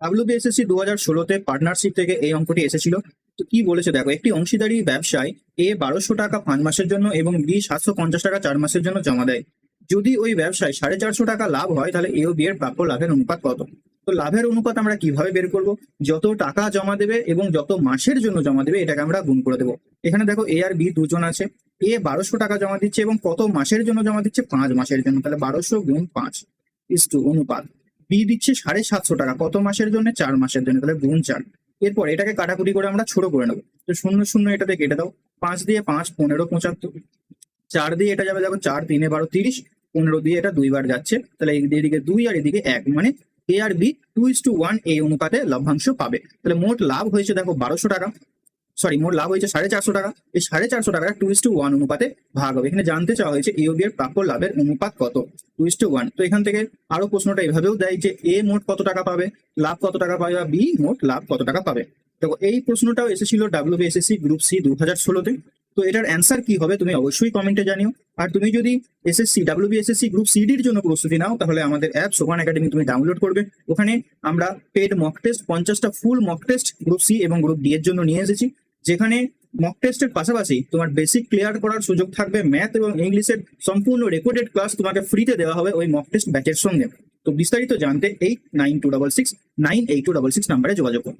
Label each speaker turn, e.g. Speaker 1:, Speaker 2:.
Speaker 1: WBSSC দু হাজার ষোলোতে পার্টনারশিপ থেকে এই অঙ্কটি এসেছিল। তো কি বলেছে? দেখো, একটি অংশীদারি ব্যবসায় এ বারোশো টাকা পাঁচ মাসের জন্য এবং বি সাতশো পঞ্চাশ টাকা চার মাসের জন্য জমা দেয়। যদি ওই ব্যবসায় সাড়ে চারশো টাকা লাভ হয়, তাহলে এ ও বি এর প্রাপ্য লাভের অনুপাত কত? তো লাভের অনুপাত আমরা কীভাবে বের করব? যত টাকা জমা দেবে এবং যত মাসের জন্য জমা দেবে, এটাকে আমরা গুণ করে দেবো। এখানে দেখো, এ আর বি দুজন আছে। এ বারোশো টাকা জমা দিচ্ছে এবং কত মাসের জন্য জমা দিচ্ছে? পাঁচ মাসের জন্য। তাহলে বারোশো গুণ পাঁচ ইস টু অনুপাত। বি দিচ্ছে সাড়ে সাতশো টাকা। কত মাসের জন্য? চার মাসের জন্য। তাহলে গুণ চার। এরপর এটাকে কাটাকুটি করে আমরা ছোট করে নেব। তো শূন্য শূন্য এটাতে কেটে দাও। পাঁচ দিয়ে পাঁচ, পনেরো, পঁচাত্তর। চার দিয়ে এটা যাবে দেখো চার, তিনে বারো, তিরিশ। পনেরো দিয়ে এটা দুইবার যাচ্ছে। তাহলে এদিকে দুই আর এদিকে এক। মানে A R B two is to one এই অনুপাতে লভ্যাংশ পাবে। তাহলে মোট লাভ হয়েছে দেখো বারোশো টাকা। সরি মোট লাভ হয়েছে সাড়ে চারশো টাকা। এই সাড়ে চারশো টাকা টু ইস টু ওয়ান অনুপাতে ভাগ হবে। এখানে জানতে চাওয়া হয়েছে এ বি এর প্রাপ্য লাভের অনুপাত কত? টু ইস টু ওয়ান তো এখান থেকে আরও প্রশ্নটা এভাবেও দেয় যে এ মোট কত টাকা পাবে? লাভ কত টাকা পাবে? বা বি মোট লাভ কত টাকা পাবে? দেখো, এই প্রশ্নটাও এসেছিল ডাব্লিউবিএসএসসি গ্রুপ সি দু হাজার ষোলোতে। তো এটার অ্যান্সার কি হবে তুমি অবশ্যই কমেন্টে জানিও। আর তুমি যদি এসএসসি ডাব্লিউবিএসএসসি গ্রুপ সিডির জন্য প্রস্তুতি নাও, তাহলে আমাদের অ্যাপ সোপান একাডেমি তুমি ডাউনলোড করবে। ওখানে আমরা পেড মক টেস্ট পঞ্চাশটা full mock test group C এবং গ্রুপ ডি এর জন্য নিয়ে এসেছি। যেখানে মক টেস্টের পাশাপাশি তোমার বেসিক ক্লিয়ার করার সুযোগ থাকবে ম্যাথ এবং ইংলিশের সম্পূর্ণ রেকর্ডেড ক্লাস তোমাকে ফ্রিতে দেওয়া হবে ওই মক টেস্ট ব্যাচের সঙ্গে। তো বিস্তারিত জানতে eight nine two double six nine eight two double six নাম্বারে যোগাযোগ করো